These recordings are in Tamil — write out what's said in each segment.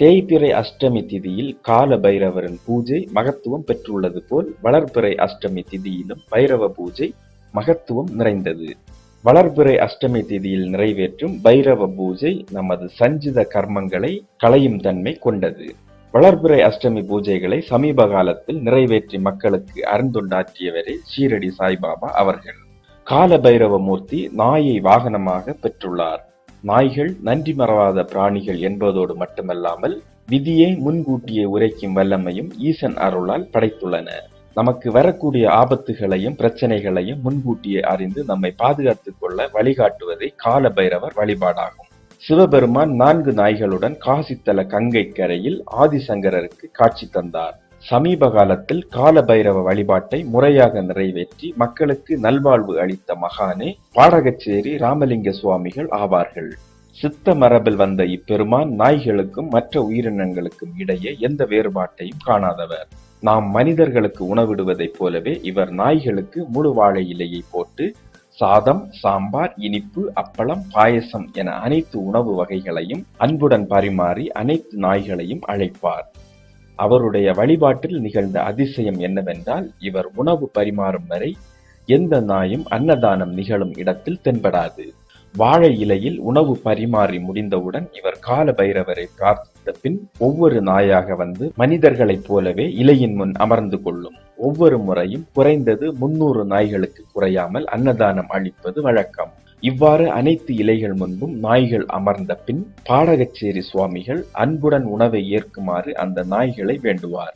தேய்பிறை அஷ்டமி திதியில் கால பைரவரின் பூஜை மகத்துவம் பெற்றுள்ளது போல் வளர்பிறை அஷ்டமி திதியிலும் பைரவ பூஜை மகத்துவம் நிறைந்தது. வளர்பிறை அஷ்டமி திதியில் நிறைவேற்றும் பைரவ பூஜை நமது சஞ்சித கர்மங்களை களையும் தன்மை கொண்டது. வளர்பிறை அஷ்டமி பூஜைகளை சமீப காலத்தில் நிறைவேற்றி மக்களுக்கு அருந்துண்டாற்றியவரே ஷீரடி சாய்பாபா அவர்கள். கால பைரவ மூர்த்தி நாயை வாகனமாக பெற்றுள்ளார். நாய்கள் நன்றி மறவாத பிராணிகள் என்பதோடு மட்டுமல்லாமல் விதியை முன்கூட்டியே உரைக்கும் வல்லமையும் ஈசன் அருளால் படைத்துள்ளன. நமக்கு வரக்கூடிய ஆபத்துகளையும் பிரச்சனைகளையும் முன்கூட்டியே அறிந்து நம்மை பாதுகாத்துக் கொள்ள வழிகாட்டுவதே கால பைரவர் வழிபாடாகும். சிவபெருமான் நான்கு நாய்களுடன் காசித்தல கங்கை கரையில் ஆதிசங்கரருக்கு காட்சி தந்தார். சமீப காலத்தில் கால பைரவ வழிபாட்டை முறையாக நிறைவேற்றி மக்களுக்கு நல்வாழ்வு அளித்த மகானே பாடகச்சேரி ராமலிங்க சுவாமிகள் ஆவார்கள். சித்த மரபில் வந்த இப்பெருமான் நாய்களுக்கும் மற்ற உயிரினங்களுக்கும் இடையே எந்த வேறுபாட்டையும் காணாதவர். நாம் மனிதர்களுக்கு உணவிடுவதைப் போலவே இவர் நாய்களுக்கு முழு வாழை இலையை போட்டு சாதம் சாம்பார் இனிப்பு அப்பளம் பாயசம் என அனைத்து உணவு வகைகளையும் அன்புடன் பரிமாறி அனைத்து நாய்களையும் அழைப்பார். அவருடைய வழிபாட்டில் நிகழ்ந்த அதிசயம் என்னவென்றால் இவர் உணவு பரிமாறும் வரை எந்த நாயும் அன்னதானம் நிகழும் இடத்தில் தென்படாது. வாழை இலையில் உணவு பரிமாறி முடிந்தவுடன் இவர் கால பைரவரை பிரார்த்தித்த பின் ஒவ்வொரு நாயாக வந்து மனிதர்களைப் போலவே இலையின் முன் அமர்ந்து கொள்ளும். ஒவ்வொரு முறையும் குறைந்தது முன்னூறு நாய்களுக்கு குறையாமல் அன்னதானம் அளிப்பது வழக்கம். இவ்வாறு அனைத்து இலைகள் முன்பும் நாய்கள் அமர்ந்த பின் பாடகச்சேரி சுவாமிகள் அன்புடன் உணவை ஏற்குமாறு அந்த நாய்களை வேண்டுவார்.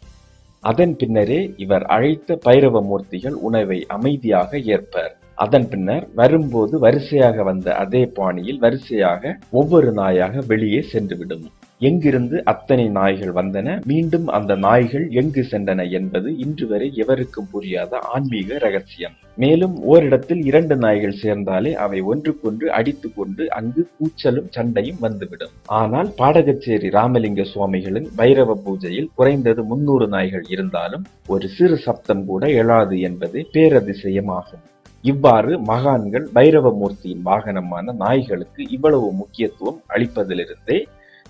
அதன் பின்னரே இவர் அழைத்த பைரவ மூர்த்திகள் உணவை அமைதியாக ஏற்பர். அதன் பின்னர் வரும்போது வரிசையாக வந்த அதே பாணியில் வரிசையாக ஒவ்வொரு நாயாக வெளியே சென்றுவிடும். எங்கிருந்து அத்தனை நாய்கள் வந்தன? மீண்டும் அந்த நாய்கள் எங்கு சென்றன என்பது இன்று வரை எவருக்கும் புரியாத ஆன்மீக ரகசியம். மேலும் ஓரிடத்தில் இரண்டு நாய்கள் சேர்ந்தாலே அவை ஒன்றுக்கொன்று அடித்து கொண்டு அங்கு கூச்சலும் சண்டையும் வந்துவிடும். ஆனால் பாடகச்சேரி ராமலிங்க சுவாமிகளின் பைரவ பூஜையில் குறைந்தது முன்னூறு நாய்கள் இருந்தாலும் ஒரு சிறு சப்தம் கூட எழாது என்பதே பேரதிசயமாகும். இவ்வாறு மகான்கள் பைரவ மூர்த்தியின் வாகனமான நாய்களுக்கு இவ்வளவு முக்கியத்துவம் அளிப்பதிலிருந்தே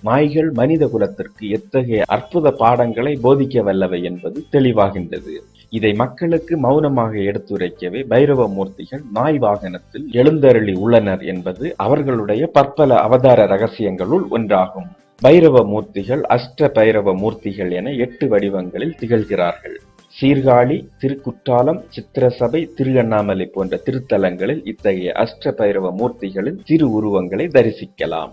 நாய்கள் மனித குலத்திற்கு எத்தகைய அற்புத பாடங்களை போதிக்க வல்லவை என்பது தெளிவாகின்றது. இதை மக்களுக்கு மௌனமாக எடுத்துரைக்கவே பைரவ மூர்த்திகள் நாய் வாகனத்தில் எழுந்தருளி உள்ளனர் என்பது அவர்களுடைய பற்பல அவதார ரகசியங்களுள் ஒன்றாகும். பைரவ மூர்த்திகள் அஷ்ட பைரவ மூர்த்திகள் என எட்டு வடிவங்களில் திகழ்கிறார்கள். சீர்காழி திருக்குற்றாலம் சித்திரசபை திருவண்ணாமலை போன்ற திருத்தலங்களில் இத்தகைய அஷ்ட பைரவ மூர்த்திகளின் திரு உருவங்களை தரிசிக்கலாம்.